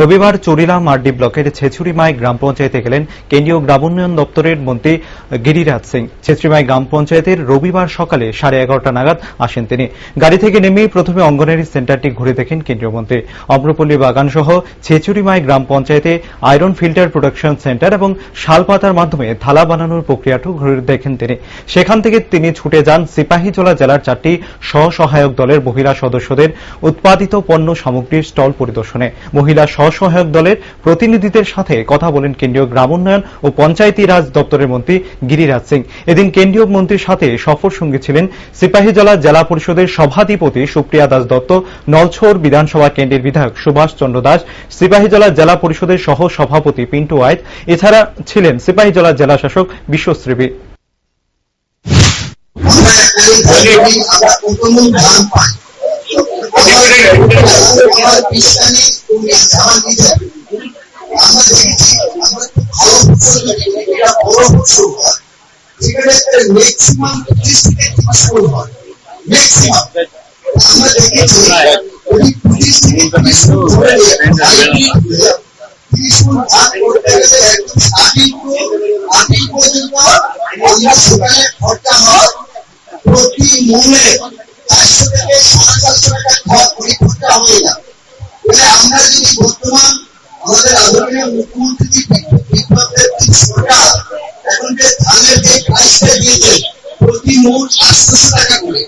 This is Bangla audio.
রবিবার চুরিলা মার্ডি ব্লকের ছেছুরিমাই গ্রাম পঞ্চায়েতে গেলেন কেন্দ্রীয় গ্রামোন্নয়ন দপ্তরের মন্ত্রী গিরিরাজ সিং। ছেছুরিমাই গ্রাম পঞ্চায়েতের রবিবার সকালে সাড়ে এগারোটা নাগাদ আসেন তিনি। গাড়ি থেকে নেমেই প্রথমে অঙ্গনারী সেন্টারটি ঘুরে দেখেন কেন্দ্রীয় মন্ত্রী। অম্রপল্লী বাগান সহ ছেছুরিমাই গ্রাম পঞ্চায়েতে আয়রন ফিল্টার প্রোডাকশন সেন্টার এবং শালপাতার মাধ্যমে থালা বানানোর প্রক্রিয়াটিও ঘুরে দেখেন তিনি। সেখান থেকে তিনি ছুটে যান সিপাহীজলা জেলার চারটি স্বসহায়ক দলের মহিলা সদস্যদের উৎপাদিত পণ্য সামগ্রীর স্টল পরিদর্শনে। মহিলা স্বসহায়ক দলের প্রতিনিধিদের সাথে কথা বলেন কেন্দ্রীয় গ্রামোন্নয়ন ও পঞ্চায়েতি রাজ দপ্তরের মন্ত্রী গিরিরাজ সিং। এদিন কেন্দ্রীয় মন্ত্রীর সাথে সফর সঙ্গী ছিলেন সিপাহীজলা জেলা পরিষদের সভাধিপতি সুপ্রিয়া দাস দত্ত নলছড় বিধানসভা কেন্দ্রের বিধায়ক সুভাষ চন্দ্র দাস, সিপাহীজলা জেলা পরিষদের সহ সভাপতি পিন্টু আইত এছাড়া ছিলেন সিপাহীজলা জেলা শাসক বিশ্বশ্রীবী আমরা অলরেডি আমরা প্রথম ধান পাই। আমার বিশ্বাসী তুমি ধান দিতে আমরা দেখেছি আমরা হয় ম্যাক্সিমাম আমরা দেখেছি ওই পঁচিশ থেকে তিরিশ ফুট ধরে তিরিশ গেলে আমরা প্রতি মূলে হবে না আমরা যদি বর্তমান আমাদের আদরণীয় মুখ্যমন্ত্রী বিপ্লবের সরকার এখন দিয়েছে প্রতি মূল আটশোশো টাকা করে।